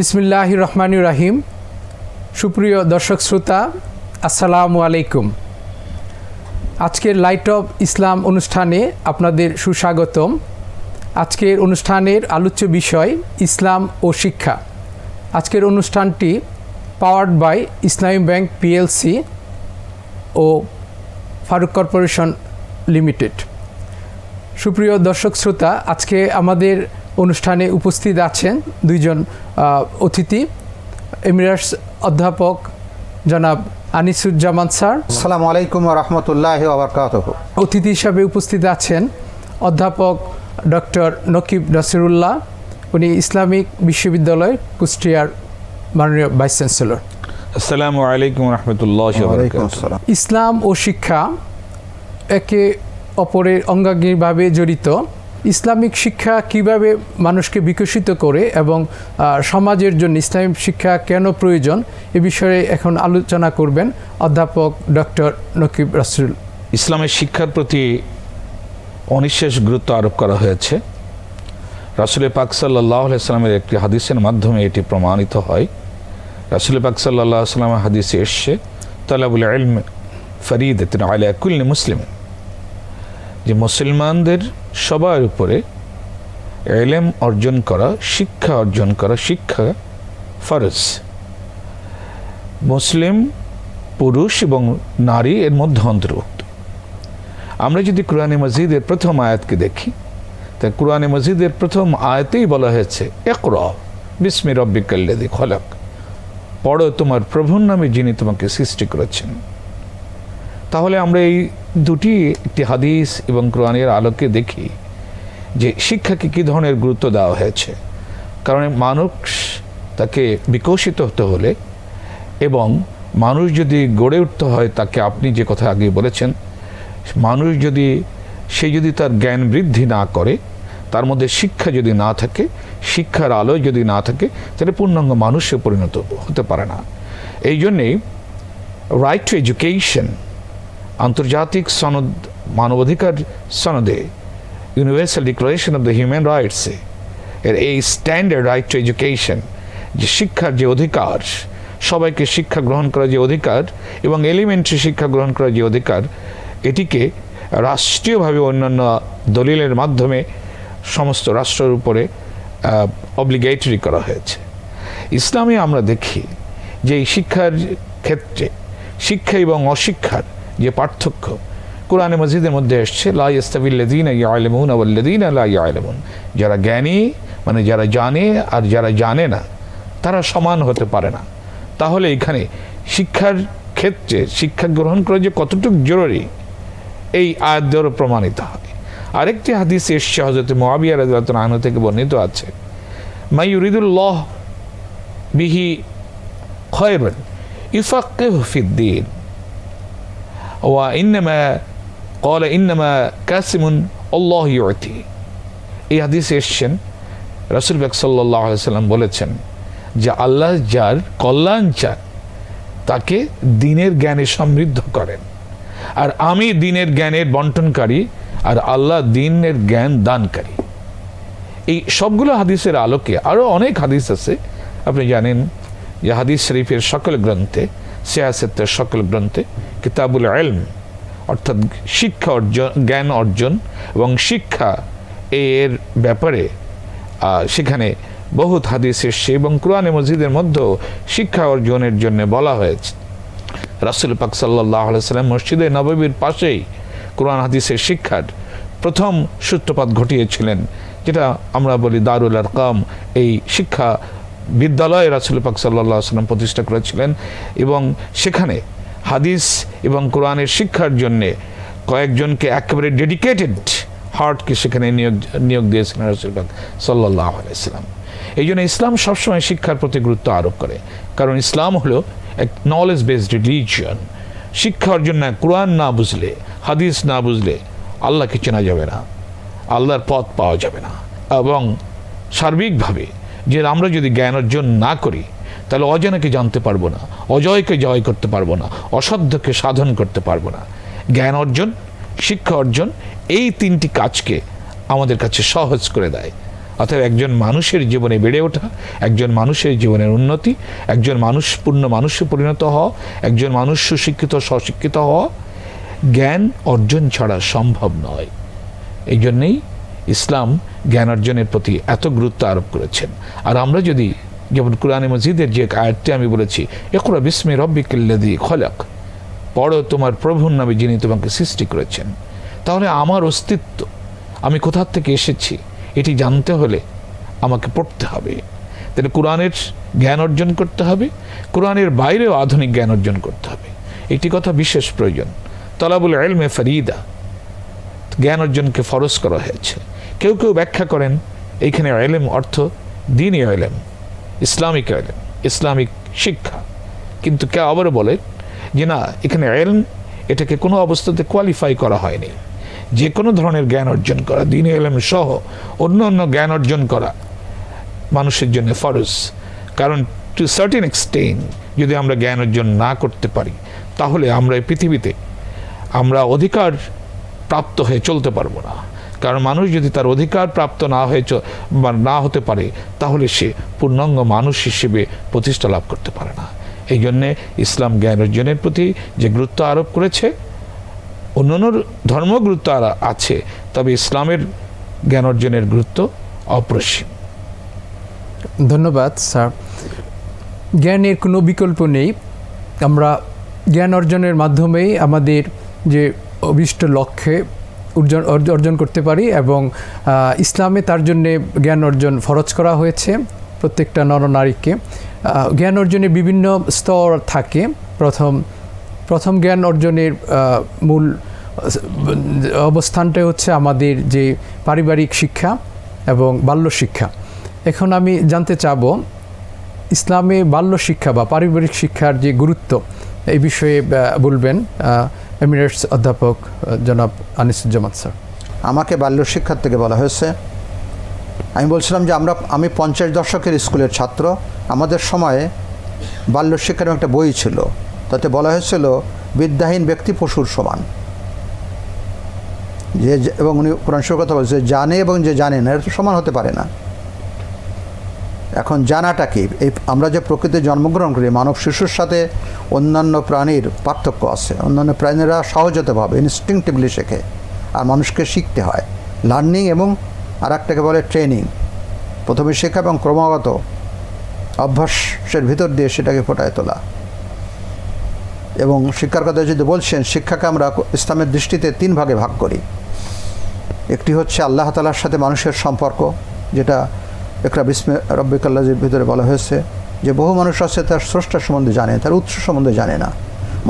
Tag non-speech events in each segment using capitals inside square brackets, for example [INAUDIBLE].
বিসমিল্লাহ রহমান রাহিম। সুপ্রিয় দর্শক শ্রোতা, আসসালামু আলাইকুম। আজকের লাইট অফ ইসলাম অনুষ্ঠানে আপনাদের সুস্বাগতম। আজকের অনুষ্ঠানের আলোচ্য বিষয় ইসলাম ও শিক্ষা। আজকের অনুষ্ঠানটি powered by Islami bank PLC O Faruk corporation limited সুপ্রিয় দর্শক শ্রোতা, আজকে আমাদের অনুষ্ঠানে উপস্থিত আছেন দুইজন অতিথি। এমিরাটস অধ্যাপক জনাব আনিসুজ্জামান স্যার। আসসালামু আলাইকুম রহমতুল্লাহ আবরকাত অতিথি হিসাবে উপস্থিত আছেন অধ্যাপক ডক্টর নকিব নাসিরুল্লাহ। উনি ইসলামিক বিশ্ববিদ্যালয় কুষ্টিয়ার মাননীয় ভাইস চ্যান্সেলর। আসসালামু আলাইকুম রহমতুল্লাহ ইসলাম ও শিক্ষা একে অপরের অঙ্গাঙ্গিভাবে জড়িত। ইসলামিক শিক্ষা কীভাবে মানুষকে বিকশিত করে এবং সমাজের জন্য ইসলামিক শিক্ষা কেন প্রয়োজন, এ বিষয়ে এখন আলোচনা করবেন অধ্যাপক ডক্টর নকিব রাসুল। ইসলামের শিক্ষার প্রতি অনিঃশেষ গুরুত্ব আরোপ করা হয়েছে। রাসুল পাক সাল্লাহ সাল্লামের একটি হাদিসের মাধ্যমে এটি প্রমাণিত হয়। রাসুল পাক সাল্লাহ সাল্লামের হাদিসে এসছে, তালাবুল ইলম ফরিদ আলা কুল্লি মুসলিম যে মুসলমানদের সবার উপরে এলেম অর্জন করা, শিক্ষা অর্জন করা, শিক্ষা ফরজ। মুসলিম, পুরুষ এবং নারী এর মধ্যে অন্তর্ভুক্ত। আমরা যদি কোরআনে মসজিদের প্রথম আয়াতকে দেখি, তা কোরআনে মসজিদের প্রথম আয়াতেই বলা হয়েছে একর বিস্মি রব্বিকাল্লাদি খলক। পড়ো তোমার প্রভুর নামে যিনি তোমাকে সৃষ্টি করেছেন। তাহলে আমরা এই দুটি একটি হাদিস এবং কোরআনের আলোকে দেখি যে শিক্ষাকে কী ধরনের গুরুত্ব দেওয়া হয়েছে। কারণ মানুষ তাকে বিকশিত হতে হলে এবং মানুষ যদি গড়ে উঠতে হয় তাকে আপনি যে কথা আগে বলেছেন, মানুষ যদি, সে যদি তার জ্ঞান বৃদ্ধি না করে, তার মধ্যে শিক্ষা যদি না থাকে, শিক্ষার আলো যদি না থাকে, তাহলে পূর্ণাঙ্গ মানুষে পরিণত হতে পারে না। এই জন্যেই রাইট টু এডুকেশন আন্তর্জাতিক সনদ, মানবাধিকার সনদে universal declaration of the human রাইটসে এর এই স্ট্যান্ডার্ড রাইট টু এডুকেশন যে শিক্ষার যে অধিকার, সবাইকে শিক্ষা গ্রহণ করার যে অধিকার এবং এলিমেন্টারি শিক্ষা গ্রহণ করার যে অধিকার, এটিকে রাষ্ট্রীয়ভাবে অন্যান্য দলিলের মাধ্যমে সমস্ত রাষ্ট্রের উপরে অব্লিগেটরি করা হয়েছে। ইসলামে আমরা দেখি যে এই শিক্ষার ক্ষেত্রে শিক্ষা এবং অশিক্ষার যে পার্থক্য। কোরআনে মসজিদের মধ্যে এসছে, লা ইস্তাবিল্লাদিন ইয়ালেমুন আওয়াল্লাদিন লা ইয়ালেমুন। যারা জ্ঞানী মানে যারা জানে আর যারা জানে না, তারা সমান হতে পারে না। তাহলে এখানে শিক্ষার ক্ষেত্রে, শিক্ষা গ্রহণ করা যে কতটুকু জরুরি, এই আয়াত দ্বারা প্রমাণিত হয়। আরেকটি হাদিস এসছে হজরত মোয়াবিয়া রাজু আনু থেকে বর্ণিত আছে মাইউরিদুল্লাহ বিহি খয়রন ইফাক্কিহ ওয়াইনামা قال انما কাসিমুন অল্লাহ يعطي এই হাদিসে এসছেন, রাসুল বেক সাল্লাহ সাল্লাম বলেছেন যে আল্লাহ যার কল্যাণ চান, তাকে দিনের জ্ঞানে সমৃদ্ধ করেন। আর আমি দিনের জ্ঞানের বন্টনকারী, আর আল্লাহ দিনের জ্ঞান দানকারী। এই সবগুলো হাদিসের আলোকে আরও অনেক হাদিস আছে। আপনি জানেন যে হাদিস শরীফের সকল গ্রন্থে সিয়াসেতের সকল গ্রন্থে কিতাবুল এলম অর্থাৎ শিক্ষা অর্জন, জ্ঞান অর্জন এবং শিক্ষা এর ব্যাপারে সেখানে বহুত হাদিস এসছে এবং কোরআনে মসজিদের মধ্যেও শিক্ষা অর্জনের জন্য বলা হয়েছে। রাসুল পাক সাল্লাহ সাল্লাম মসজিদে নববীর পাশেই কোরআন হাদিসের শিক্ষার প্রথম সূত্রপাত ঘটিয়েছিলেন, যেটা আমরা বলি দারুল আরকাম, এই শিক্ষা বিদ্যালয়ে রাসুল পাক সাল্লাহ সাল্লাম প্রতিষ্ঠা করেছিলেন এবং সেখানে হাদিস এবং কোরআনের শিক্ষার জন্যে কয়েকজনকে একেবারে ডেডিকেটেড হার্টকে সেখানে নিয়োগ নিয়োগ দিয়েছিলেন রাসুল পাক সাল্লাহ আলাইসাল্লাম এই জন্য ইসলাম সবসময় শিক্ষার প্রতি গুরুত্ব আরোপ করে। কারণ ইসলাম হলো এক নলেজ বেসড রিলিজিয়ন শিক্ষা অর্জন না, কোরআন না বুঝলে, হাদিস না বুঝলে আল্লাহকে চেনা যাবে না। আল্লাহর পথ পাওয়া যাবে না। এবং সার্বিকভাবে যে আমরা যদি জ্ঞান অর্জন না করি, তাহলে অজানাকে জানতে পারব না, অজয়কে জয় করতে পারব না, অসাধ্যকে সাধন করতে পারব না। জ্ঞান অর্জন, শিক্ষা অর্জন, এই তিনটি কাজকে আমাদের কাছে সহজ করে দেয়। অর্থাৎ একজন মানুষের জীবনে বেড়ে ওঠা, একজন মানুষের জীবনের উন্নতি, একজন মানুষ পূর্ণ মানুষে পরিণত হওয়া, একজন মানুষ সুশিক্ষিত, স্বশিক্ষিত হওয়া, জ্ঞান অর্জন ছাড়া সম্ভব নয়। এই জন্যেই ইসলাম জ্ঞান অর্জনের প্রতি এত গুরুত্ব আরোপ করেছেন। আর আমরা যদি যেমন কোরআনে মসজিদের যে আয়াতটি আমি বলেছি একরা বিস্মে রব্বিকিল্লাদি খলাক পড়ো তোমার প্রভুর নামে যিনি তোমাকে সৃষ্টি করেছেন। তাহলে আমার অস্তিত্ব, আমি কোথার থেকে এসেছি, এটি জানতে হলে আমাকে পড়তে হবে। তাহলে কোরআনের জ্ঞান অর্জন করতে হবে, কোরআনের বাইরেও আধুনিক জ্ঞান অর্জন করতে হবে। একটি কথা বিশেষ প্রয়োজন, তলাবুল এলমে ফরিদা জ্ঞান অর্জনকে ফরজ করা হয়েছে। কেউ কেউ ব্যাখ্যা করেন, এইখানে এলেম অর্থ দিনই এলেম, ইসলামিক এলেম, ইসলামিক শিক্ষা। কিন্তু কেউ আবারও বলে যে না, এখানে এলম, এটাকে কোনো অবস্থাতে কোয়ালিফাই করা হয়নি। যে কোনো ধরনের জ্ঞান অর্জন করা দিন এলেম সহ অন্য অন্য জ্ঞান অর্জন করা মানুষের জন্য ফরজ। কারণ টু সার্টেন এক্সটেন যদি আমরা জ্ঞান অর্জন না করতে পারি, তাহলে আমরা এই পৃথিবীতে আমরা অধিকার প্রাপ্ত হয়ে চলতে পারব না। কারণ মানুষ যদি তার অধিকার প্রাপ্ত না হয়ে না হতে পারে, তাহলে সে পূর্ণাঙ্গ মানুষ হিসেবে প্রতিষ্ঠা লাভ করতে পারে না। এই জন্যে ইসলাম জ্ঞান অর্জনের প্রতি যে গুরুত্ব আরোপ করেছে অন্যান্য ধর্ম গুরুত্ব আছে, তবে ইসলামের জ্ঞান অর্জনের গুরুত্ব অপরিসীম। ধন্যবাদ, স্যার। জ্ঞানের কোনো বিকল্প নেই। আমরা জ্ঞান অর্জনের মাধ্যমেই আমাদের যে অভিষ্ট লক্ষ্যে অর্জন অর্জন করতে পারি এবং ইসলামে তার জন্যে জ্ঞান অর্জন ফরজ করা হয়েছে প্রত্যেকটা নরনারীকে জ্ঞান অর্জনের বিভিন্ন স্তর থাকে। প্রথম প্রথম জ্ঞান অর্জনের মূল আহ, অবস্থানটা হচ্ছে আমাদের যে পারিবারিক শিক্ষা এবং বাল্য শিক্ষা। এখন আমি জানতে চাবো ইসলামে বাল্য শিক্ষা বা পারিবারিক শিক্ষার যে গুরুত্ব এই বিষয়ে বলবেন। এমিরেটস অধ্যাপক জনাব আনিসুজ্জামান স্যার আমাকে বাল্য শিক্ষার থেকে বলা হয়েছে। আমি বলছিলাম যে আমরা, আমি পঞ্চাশ দশকের স্কুলের ছাত্র। আমাদের সময়ে বাল্য শিক্ষার একটা বই ছিল। তাতে বলা হয়েছিল, বিদ্যাহীন ব্যক্তি পশুর সমান। যে এবং উনি কোরআন কথা বলছে জানে এবং যে জানে না তো সমান হতে পারে না। এখন জানাটা কি? এই আমরা যে প্রকৃতি জন্মগ্রহণ করি, মানব শিশুর সাথে অন্যান্য প্রাণীর পার্থক্য আছে। অন্যান্য প্রাণীরা সহজতভাবে ইনস্টিংটিভলি শেখে, আর মানুষকে শিখতে হয়। লার্নিং এবং আর একটাকে বলে ট্রেনিং প্রথমে শেখা এবং ক্রমাগত অভ্যাসের ভিতর দিয়ে সেটাকে ফোটায় তোলা। এবং শিক্ষার কথা যদি বলছেন, শিক্ষাকে আমরা ইসলামের দৃষ্টিতে তিন ভাগে ভাগ করি। একটি হচ্ছে আল্লাহ তালার সাথে মানুষের সম্পর্ক, যেটা একরা বিস্মে রব্বিকাল্লাজির ভিতরে বলা হয়েছে যে বহু মানুষ আছে তার স্রষ্টার সম্বন্ধে জানে, তার উৎস সম্বন্ধে জানে না।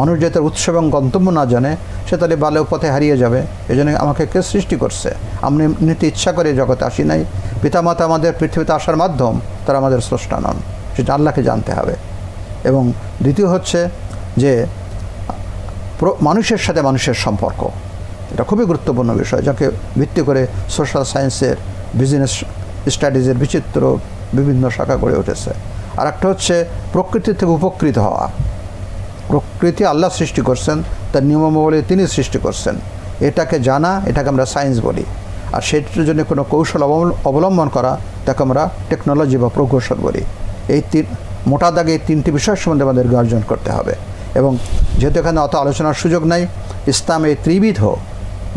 মানুষ যে তার উৎস এবং গন্তব্য না জানে, সে তাহলে বালেও পথে হারিয়ে যাবে। এই জন্য আমাকে কে সৃষ্টি করছে? আমি নিতে ইচ্ছা করে জগতে আসি নাই। পিতামাতা আমাদের পৃথিবীতে আসার মাধ্যম তারা আমাদের স্রষ্টা নন, সেটা আল্লাহকে জানতে হবে। এবং দ্বিতীয় হচ্ছে যে মানুষের সাথে মানুষের সম্পর্ক। এটা খুবই গুরুত্বপূর্ণ বিষয়, যাকে ভিত্তি করে সোশ্যাল সায়েন্সের বিজনেস স্টাডিজের বিচিত্র বিভিন্ন শাখা গড়ে উঠেছে। আর একটা হচ্ছে প্রকৃতি থেকে উপকৃত হওয়া। প্রকৃতি আল্লাহ সৃষ্টি করছেন, তার নিয়মাবলী তিনি সৃষ্টি করছেন। এটাকে জানা, এটাকে আমরা সায়েন্স বলি। আর সেটির জন্য কোনো কৌশল অবল- অবলম্বন করা, তাকে আমরা টেকনোলজি বা প্রকৌশল বলি। এই তিন, মোটা দাগে এই তিনটি বিষয় সম্বন্ধে আমাদেরকে অর্জন করতে হবে। এবং যেহেতু এখানে অত আলোচনার সুযোগ নাই, ইসলাম এই ত্রিবিধ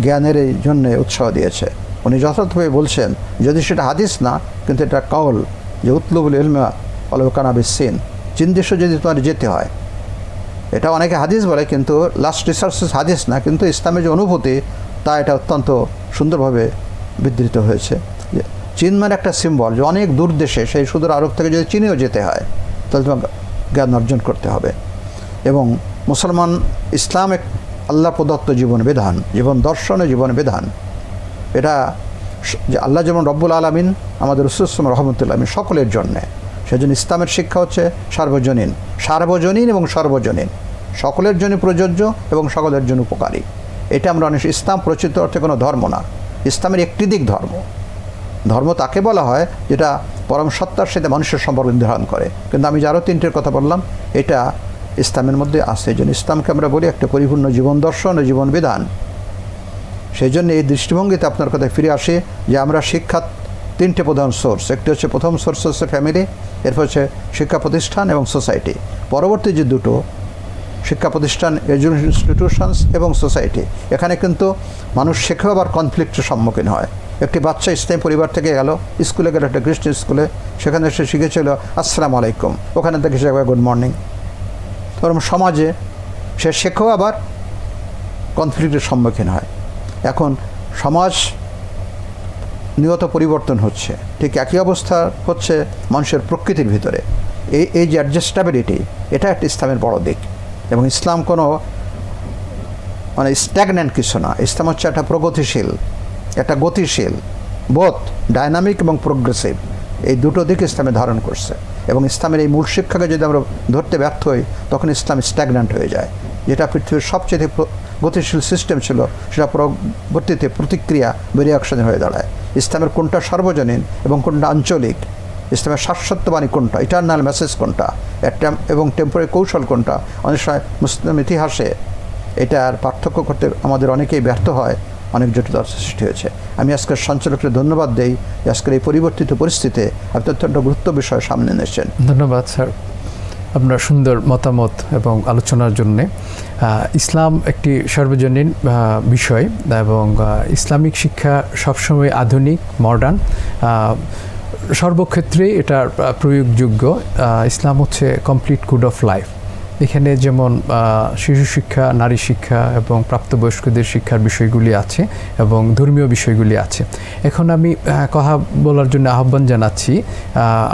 জ্ঞানের জন্য উৎসাহ দিয়েছে। উনি যথার্থভাবে বলছেন, যদি সেটা হাদিস না, কিন্তু এটা কওল যে উতলুবুল ইলমা অলকানা বিসিন চীন দেশে যদি তোমার যেতে হয়। এটা অনেকে হাদিস বলে, কিন্তু লাস্ট রিসার্চেস হাদিস না, কিন্তু ইসলামের যে অনুভূতি, তা এটা অত্যন্ত সুন্দরভাবে বিধৃত হয়েছে। চীন মানে একটা সিম্বল যে অনেক দূর দেশে সেই সুদূর আরব থেকে যদি চীনেও যেতে হয়, তাহলে তোমাকে জ্ঞান অর্জন করতে হবে। এবং মুসলমান ইসলাম এক আল্লাহ প্রদত্ত জীবন বিধান, জীবন দর্শন ও জীবন বিধান। এটা যে আল্লাহ যেমন রব্বুল আলমিন আমাদের রসুলাম রহমতুল্লাহ আলমিন সকলের জন্যে, সেজন্য ইসলামের শিক্ষা হচ্ছে সার্বজনীন সার্বজনীন এবং সর্বজনীন, সকলের জন্য প্রযোজ্য এবং সকলের জন্য উপকারী। এটা আমরা অনেক ইসলাম প্রচিত অর্থে কোনো ধর্ম না, ইসলামের একটি দিক ধর্ম। ধর্ম তাকে বলা হয় যেটা পরম সত্তার সাথে মানুষের সম্পর্ক নির্ধারণ করে। কিন্তু আমি যে আরও তিনটের কথা বললাম, এটা ইসলামের মধ্যে আসে এই জন্য ইসলামকে আমরা বলি একটা পরিপূর্ণ জীবন দর্শন ও জীবন বিধান। সেই জন্য এই দৃষ্টিভঙ্গিতে আপনার কথায় ফিরে আসে যে আমরা শিক্ষা তিনটে প্রধান সোর্স একটি হচ্ছে প্রথম সোর্স হচ্ছে ফ্যামিলি এরপর হচ্ছে শিক্ষা প্রতিষ্ঠান এবং সোসাইটি পরবর্তী যে দুটো, শিক্ষা প্রতিষ্ঠান এডুকেশন ইনস্টিটিউশনস এবং সোসাইটি এখানে কিন্তু মানুষ শেখা আবার কনফ্লিক্টের সম্মুখীন হয়। একটি বাচ্চা ইসলাম পরিবার থেকে গেল, স্কুলে গেল, একটা খ্রিস্টান স্কুলে, সেখানে সে শিখেছিল, আসসালামু আলাইকুম। ওখানে থেকে সে গুড মর্নিং। ওরকম সমাজে সে শেখেও আবার কনফ্লিক্টের সম্মুখীন হয়। এখন সমাজ নিয়ত পরিবর্তন হচ্ছে। ঠিক একই অবস্থা হচ্ছে মানুষের প্রকৃতির ভিতরে। এই এই যে অ্যাডজাস্টেবিলিটি এটা একটা ইসলামের বড় দিক। এবং ইসলাম কোনো মানে স্ট্যাগন্যান্ট কিছু না। ইসলাম হচ্ছে একটা প্রগতিশীল, একটা গতিশীল বোধ ডাইনামিক এবং প্রোগ্রেসিভ এই দুটো দিক ইসলামে ধারণ করছে। এবং ইসলামের এই মূল শিক্ষাকে যদি আমরা ধরতে ব্যর্থ হই, তখন ইসলাম স্ট্যাগন্যান্ট হয়ে যায়। যেটা পৃথিবীর সবচেয়ে গতিশীল সিস্টেম ছিল, সেটা পরবর্তীতে প্রতিক্রিয়া রিয়াকশনে হয়ে দাঁড়ায়। ইসলামের কোনটা সার্বজনীন এবং কোনটা আঞ্চলিক? ইসলামের শাশ্বতবাণী কোনটা? ইটার্নাল মেসেজ কোনটা? এবং টেম্পোরারি কৌশল কোনটা? অনেক সময় মুসলিম ইতিহাসে এটার পার্থক্য করতে আমাদের অনেকেই ব্যর্থ হয়, অনেক জটিলতার সৃষ্টি হয়েছে। আমি আজকের সঞ্চালককে ধন্যবাদ দেই আজকের এই পরিবর্তিত পরিস্থিতিতে আপনি অত্যন্ত গুরুত্ব বিষয় সামনে এনেছেন। ধন্যবাদ, স্যার। আপনার সুন্দর মতামত এবং আলোচনার জন্য ইসলাম একটি সর্বজনীন বিষয় এবং ইসলামিক শিক্ষা সবসময় আধুনিক মডার্ন সর্বক্ষেত্রেই এটা প্রয়োগযোগ্য। ইসলাম হচ্ছে কমপ্লিট কোড অফ লাইফ এখানে যেমন শিশু শিক্ষা, নারী শিক্ষা এবং প্রাপ্তবয়স্কদের শিক্ষার বিষয়গুলি আছে এবং ধর্মীয় বিষয়গুলি আছে। এখন আমি কথা বলার জন্য আহ্বান জানাচ্ছি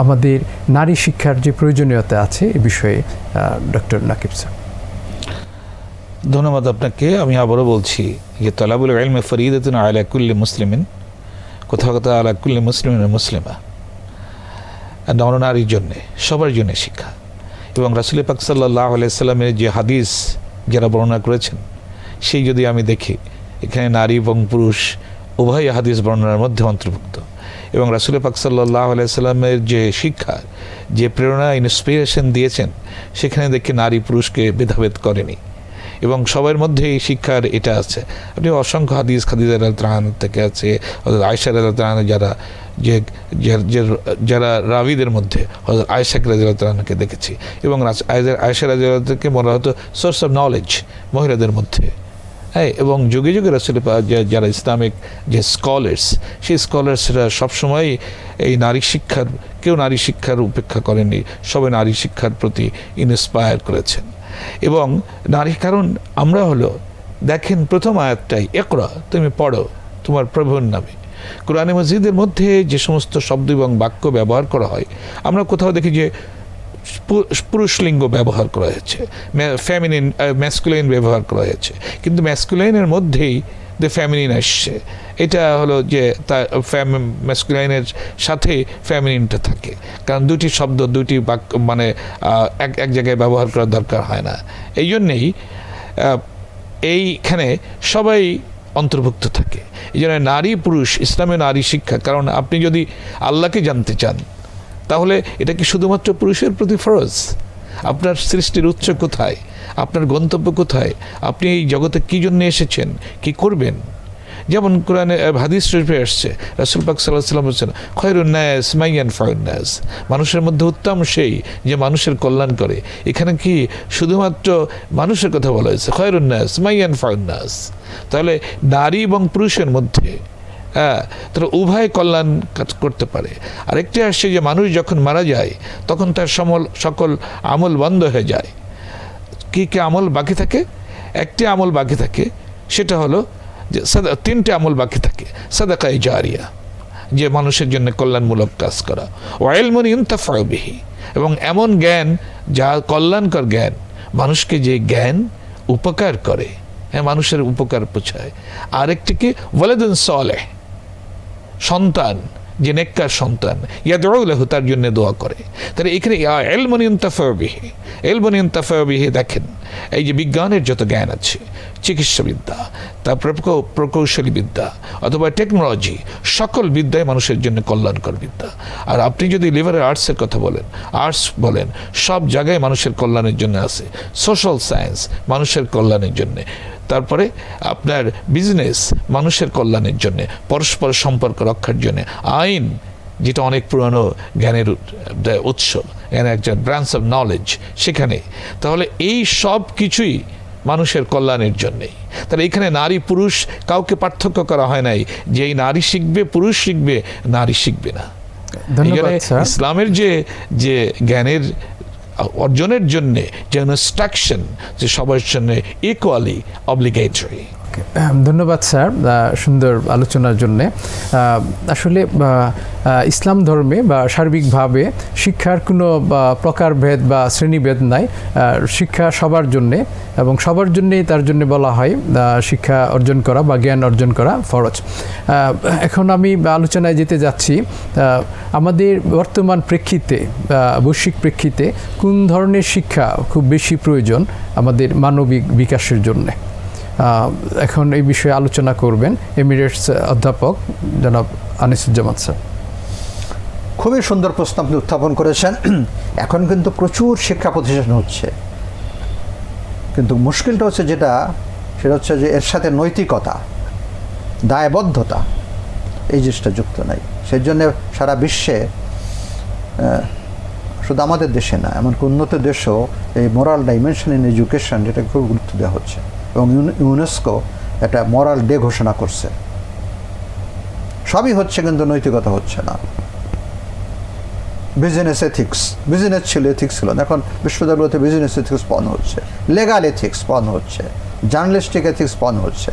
আমাদের নারী শিক্ষার যে প্রয়োজনীয়তা আছে এ বিষয়ে ডক্টর নাকিব স্যার। ধন্যবাদ আপনাকে। আমি আবারও বলছি যে, তলাবুল ইলমে ফরিদাতুন আলা কুল্লি মুসলিমিন, কোথাও কোথাও আলা কুল্লি মুসলিমিন মুসলিমা। নরনারীর জন্যে, সবার জন্য শিক্ষা। এবং রাসুল পাক সাল্লাহ আলাইসাল্লামের যে হাদিস যারা বর্ণনা করেছেন, সেই যদি আমি দেখি, এখানে নারী এবং পুরুষ উভয় হাদিস বর্ণনার মধ্যে অন্তর্ভুক্ত। এবং রাসুল পাক সাল্লাহ আলাইসাল্লামের যে শিক্ষা, যে প্রেরণা ইন্সপিরেশন দিয়েছেন, সেখানে দেখি নারী পুরুষকে ভেদাভেদ করেনি। এবং সবার মধ্যে এই শিক্ষার এটা আছে। আপনি অসংখ্য হাদিস, খাদিজা ত্রাণ থেকে আছে হজরত আয়সা ত্রাণ যারা যে যারা রাবিদের মধ্যে হজরত আয়সাক রাজকে দেখেছি এবং আয়সা- রাজকে বলা হতো সোর্স অফ নলেজ মহিলাদের মধ্যে। হ্যাঁ এবং যুগে যুগে রাসুল যারা ইসলামিক যে স্কলার্স সেই স্কলার্সরা সবসময় এই নারী শিক্ষার, কেউ নারী শিক্ষার উপেক্ষা করেনি সবাই নারী শিক্ষার প্রতি ইন্সপায়ার করেছেন। এবং নারী, কারণ আমরা হলো, দেখেন প্রথম আয়াতটাই একরা তুমি পড়ো, তোমার প্রভুর নামে। কোরআনে মসজিদের মধ্যে যে সমস্ত শব্দ এবং বাক্য ব্যবহার করা হয়, আমরা কোথাও দেখি যে পুরুষ লিঙ্গ ব্যবহার করা হয়েছে ফ্যামিনিন ম্যাসকুলাইন ব্যবহার করা হয়েছে। কিন্তু ম্যাসকুলাইনের মধ্যেই দ্য ফ্যামিলিন আসছে। এটা হলো যে তার ম্যাসকুলাইনের সাথে ফ্যামিলিনটা থাকে। কারণ দুটি শব্দ, দুটি বাক্য মানে এক এক জায়গায় ব্যবহার করার দরকার হয় না। এই জন্যেই এইখানে সবাই অন্তর্ভুক্ত থাকে। এই জন্য নারী পুরুষ ইসলামের নারী শিক্ষা। কারণ আপনি যদি আল্লাহকে জানতে চান, তাহলে এটা কি শুধুমাত্র পুরুষের প্রতি ফরজ? আপনার সৃষ্টির উৎস কোথায়? আপনার গন্তব্য কোথায়? আপনি এই জগতে কী জন্য এসেছেন? কি করবেন? যেমন কোরআনে হাদিস শরীফে আসছে, রাসুল পাক সাল্লাহ সাল্লাম বলছেন খয়রুন্নাস মাইয়ান ফায়ুন্নাস মানুষের মধ্যে উত্তম সেই যে মানুষের কল্যাণ করে। এখানে কি শুধুমাত্র মানুষের কথা বলা হয়েছে খয়রুন্নাস মাইয়ান ফায়ুন্নাস তাহলে নারী এবং পুরুষের মধ্যে হ্যাঁ তাহলে উভয় কল্যাণ কাজ করতে পারে। আরেকটি আসছে যে মানুষ যখন মারা যায়, তখন তার সমল, সকল আমল বন্ধ হয়ে যায়। কি কি আমল বাকি থাকে? একটি আমল বাকি থাকে, সেটা হলো যে সাদা তিনটে আমল বাকি থাকে। সাদাকায় জারিয়া। যে মানুষের জন্য কল্যাণমূলক কাজ করা। ওয়াইলমন ইনতাফাবিহি এবং এমন জ্ঞান, যা কল্যাণকর জ্ঞান, মানুষকে যে জ্ঞান উপকার করে হ্যাঁ মানুষের উপকার পোছায়। আরেকটি কি? ওয়ালেদুন সলেহ। সন্তান। যে নেককার সন্তান ইয়াদুল্লাহ তার জন্য দোয়া করে। তাহলে এখানে এলমনিয়ন তাফাবিহি এলমনিয়ন তাফাবিহি দেখেন, এই যে বিজ্ঞানের যত জ্ঞান আছে, চিকিৎসাবিদ্যা তারপরে প্রকৌ- প্রকৌশলী বিদ্যা অথবা টেকনোলজি সকল বিদ্যায় মানুষের জন্য কল্যাণকর বিদ্যা। আর আপনি যদি লিভারের আর্টসের কথা বলেন আর্টস বলেন, সব জায়গায় মানুষের কল্যাণের জন্য আছে। সোশ্যাল সায়েন্স মানুষের কল্যাণের জন্যে। তারপরে আপনার বিজনেস মানুষের কল্যাণের জন্য পরস্পর সম্পর্ক রক্ষার জন্য। আইন যেটা অনেক পুরনো জ্ঞানের উৎস জ্ঞানের একটা ব্রাঞ্চ অফ নলেজ সেখানে। তাহলে এই সব কিছুই মানুষের কল্যাণের জন্যেই। তাহলে এখানে নারী পুরুষ কাউকে পার্থক্য করা হয় নাই যে এই নারী শিখবে পুরুষ শিখবে নারী শিখবে না। ইসলামের যে যে জ্ঞানের অর্জনের জন্যে যে ইনস্ট্রাকশন যে সবার জন্য ইকুয়ালি অব্লিগেটরি আহ, ধন্যবাদ স্যার সুন্দর আলোচনার জন্যে। আসলে ইসলাম ধর্মে বা সার্বিকভাবে শিক্ষার কোনো প্রকারভেদ বা শ্রেণীভেদ নাই। শিক্ষা সবার জন্যে এবং সবার জন্যেই তার জন্য বলা হয় শিক্ষা অর্জন করা বা জ্ঞান অর্জন করা ফরজ। এখন আমি আলোচনায় যেতে যাচ্ছি আমাদের বর্তমান প্রেক্ষিতে বৈশ্বিক প্রেক্ষিতে কোন ধরনের শিক্ষা খুব বেশি প্রয়োজন আমাদের মানবিক বিকাশের জন্যে? এখন এই বিষয়ে আলোচনা করবেন এমিরেটস অধ্যাপক জনাব আনিসুজ্জামান স্যার। খুবই সুন্দর প্রশ্ন আপনি উত্থাপন করেছেন। [CLEARS THROAT] এখন কিন্তু প্রচুর শিক্ষা প্রতিষ্ঠান হচ্ছে। কিন্তু মুশকিলটা হচ্ছে যেটা, সেটা হচ্ছে যে এর সাথে নৈতিকতা, দায়বদ্ধতা, এই জিনিসটা যুক্ত নাই। সেই জন্য সারা বিশ্বে শুধু আমাদের দেশে না, এমনকি উন্নত দেশেও এই মোরাল ডাইমেনশন ইন এডুকেশন যেটা খুব গুরুত্ব দেওয়া হচ্ছে। এবং ইউনেস্কো একটা মোরাল ডে ঘোষণা করছে। সবই হচ্ছে কিন্তু নৈতিকতা হচ্ছে না। বিজনেস এথিক্স বিজনেস ছিল এথিক্স ছিল না। এখন বিশ্ববিদ্যালয়গুলোতে বিজনেস এথিক্স পাওয়ানো হচ্ছে লেগাল এথিক্স পাওয়ানো হচ্ছে জার্নালিস্টিক এথিক্স পাওয়ানো হচ্ছে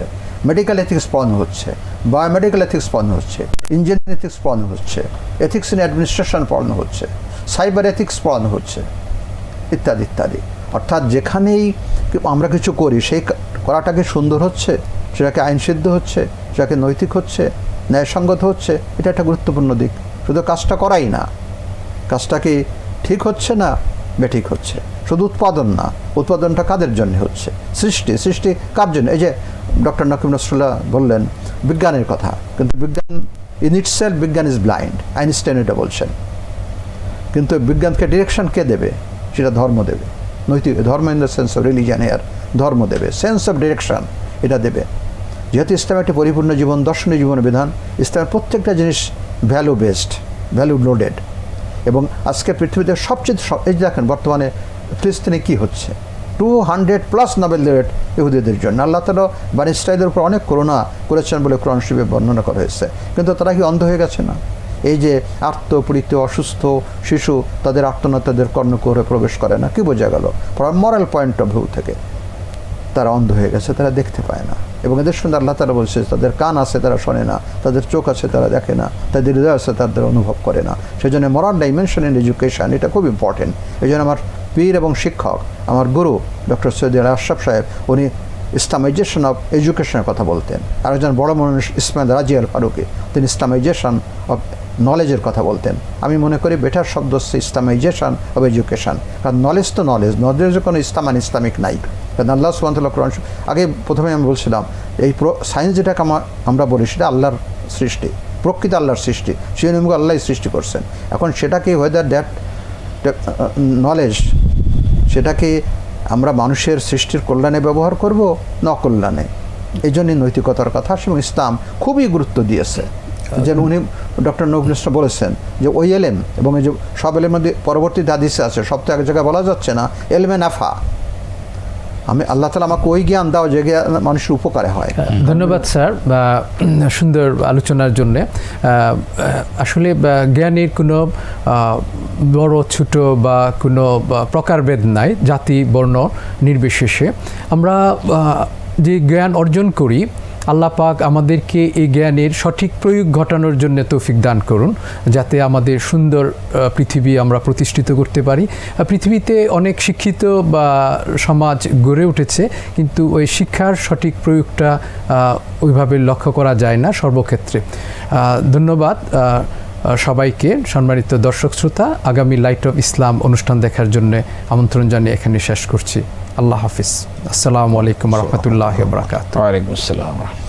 মেডিকেল এথিক্স পাওয়ানো হচ্ছে বায়োমেডিক্যাল এথিক্স পাওয়ানো হচ্ছে ইঞ্জিনিয়ারিং এথিক্স পাওয়ানো হচ্ছে এথিক্স ইন অ্যাডমিনিস্ট্রেশন পড়ানো হচ্ছে সাইবার এথিক্স পড়ানো হচ্ছে, ইত্যাদি ইত্যাদি। অর্থাৎ যেখানেই আমরা কিছু করি, সেই করাটাকে সুন্দর হচ্ছে? সেটাকে আইনসিদ্ধ হচ্ছে? সেটাকে নৈতিক হচ্ছে? ন্যায়সঙ্গত হচ্ছে? এটা একটা গুরুত্বপূর্ণ দিক। শুধু কাজটা করাই না। কাজটা কি ঠিক হচ্ছে না বেঠিক হচ্ছে? শুধু উৎপাদন না। উৎপাদনটা কাদের জন্য হচ্ছে? সৃষ্টি। সৃষ্টি কার জন্য? এই যে ডক্টর নকিম নসরুল্লাহ বললেন, বিজ্ঞানের কথা। কিন্তু বিজ্ঞান ইন ইট ইটসেলফ বিজ্ঞান ইজ ব্লাইন্ড আইনস্টাইন এটা বলছেন। কিন্তু বিজ্ঞানকে ডিরেকশন কে দেবে? সেটা ধর্ম দেবে। নৈতিক ধর্ম in the sense of religion ধর্ম দেবে। সেন্স অফ ডিরেকশন এটা দেবে। যেহেতু ইসলাম একটি পরিপূর্ণ জীবন, দর্শনীয় জীবন বিধান, ইসলামের প্রত্যেকটা জিনিস ভ্যালু বেসড ভ্যালু লোডেড এবং আজকে পৃথিবীতে সবচেয়ে এই দেখেন, বর্তমানে ফিলিস্তিনে কী হচ্ছে? Two hundred plus Nobel laureate ইহুদিদের জন্য। আল্লাহ তালা বান উপর অনেক করুণা করেছেন বলে কোরআন শিবে বর্ণনা করা হয়েছে। কিন্তু তারা কি অন্ধ হয়ে গেছে না? এই যে আত্মপীড়িত, অসুস্থ শিশু তাদের আত্মনাথ তাদের কর্ণকুহরে প্রবেশ করে না। কি বোঝা গেল? মরাল পয়েন্ট অফ ভিউ থেকে। তারা অন্ধ হয়ে গেছে, তারা দেখতে পায় না। এবং এদের সঙ্গে আল্লাহ তারা বলছে, তাদের কান আছে তারা শোনে না, তাদের চোখ আছে তারা দেখে না, তাদের হৃদয় আছে তাদের অনুভব করে না। সেই জন্য মরাল ডাইমেনশন ইন এডুকেশন এটা খুব ইম্পর্টেন্ট এই জন্য আমার পীর এবং শিক্ষক, আমার গুরু, ডক্টর সৈয়দ আশরাফ সাহেব, উনি ইসলামাইজেশন অফ এডুকেশনের কথা বলতেন। আর একজন বড় মানুষ ইসমাইল রাজিয়াল ফারুকি, তিনি ইসলামাইজেশন অফ নলেজের কথা বলতেন। আমি মনে করি বেটার শব্দ হচ্ছে ইসলামাইজেশন অব এডুকেশন কারণ নলেজ তো নলেজ নলেজের কোনো ইসলাম আন ইসলামিক নাই। কারণ আল্লাহ সুবাহতাল্লাহ কোরআন আগে প্রথমে আমি বলছিলাম, এই সায়েন্স যেটাকে আমা- আমরা বলি সেটা আল্লাহর সৃষ্টি, প্রকৃত আল্লাহর সৃষ্টি। সেই নিয়মকে আল্লাহই সৃষ্টি করছেন। এখন সেটাকে ওয়েদার দ্যাট নলেজ সেটাকে আমরা মানুষের সৃষ্টির কল্যাণে ব্যবহার করব না অকল্যাণে। এই জন্যই নৈতিকতার কথা এবং ইসলাম খুবই গুরুত্ব দিয়েছে। যেন উনি ডক্টর নজরুল ইসলাম বলেছেন যে ওই এলেম এবং এই যে সব এলের মধ্যে পরবর্তী দাদিসে আছে, সব তো এক জায়গায় বলা যাচ্ছে না, এলমে নাফা। আমি আল্লাহ তালা আমাকে ওই জ্ঞান দাও যে জ্ঞান মানুষের উপকারে হয়। ধন্যবাদ স্যার, বা সুন্দর আলোচনার জন্যে। আসলে জ্ঞানের কোনো বড়, ছোট বা কোনো প্রকারভেদ নাই, জাতি, বর্ণ নির্বিশেষে। আমরা যে জ্ঞান অর্জন করি আল্লাহ পাক আমাদেরকে এই জ্ঞানের সঠিক প্রয়োগ ঘটানোর জন্য তৌফিক দান করুন, যাতে আমাদের সুন্দর পৃথিবী আমরা প্রতিষ্ঠিত করতে পারি। পৃথিবীতে অনেক শিক্ষিত বা সমাজ গড়ে উঠেছে, কিন্তু ওই শিক্ষার সঠিক প্রয়োগটা ওইভাবে লক্ষ্য করা যায় না সর্বক্ষেত্রে। ধন্যবাদ সবাইকে, সম্মানিত দর্শক শ্রোতা। আগামী লাইট অফ ইসলাম অনুষ্ঠান দেখার জন্য আমন্ত্রণ জানিয়ে এখানে শেষ করছি। আল্লাহ হাফিজ আসসালামু আলাইকুম রহমতুল্লাহ বরাকাত ওয়ালাইকুম আসসালাম